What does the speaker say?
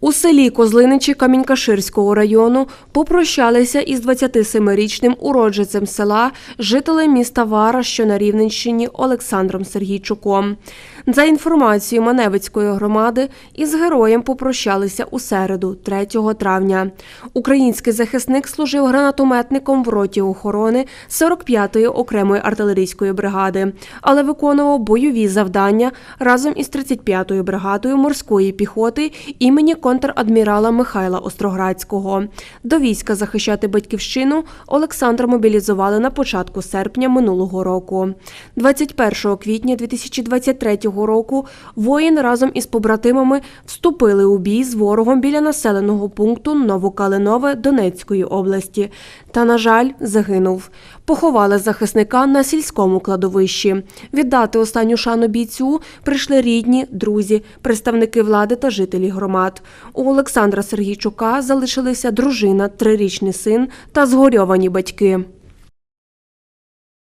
У селі Козлиничі Камінькаширського району попрощалися із 27-річним уродженцем села, жителем міста Вара, що на Рівненщині Олександром Сергійчуком. За інформацією Маневицької громади, із героєм попрощалися у середу, 3 травня. Український захисник служив гранатометником в роті охорони 45-ї окремої артилерійської бригади, але виконував бойові завдання разом із 35-ю бригадою морської піхоти імені контрадмірала Михайла Остроградського. До війська захищати батьківщину Олександра мобілізували на початку серпня минулого року. 21 квітня 2023 року воїн разом із побратимами вступили у бій з ворогом біля населеного пункту Новокалинове Донецької області та, на жаль, загинув. Поховали захисника на сільському кладовищі. Віддати останню шану бійцю прийшли рідні, друзі, представники влади та жителі громад. У Олександра Сергійчука залишилися дружина, трирічний син та згорьовані батьки.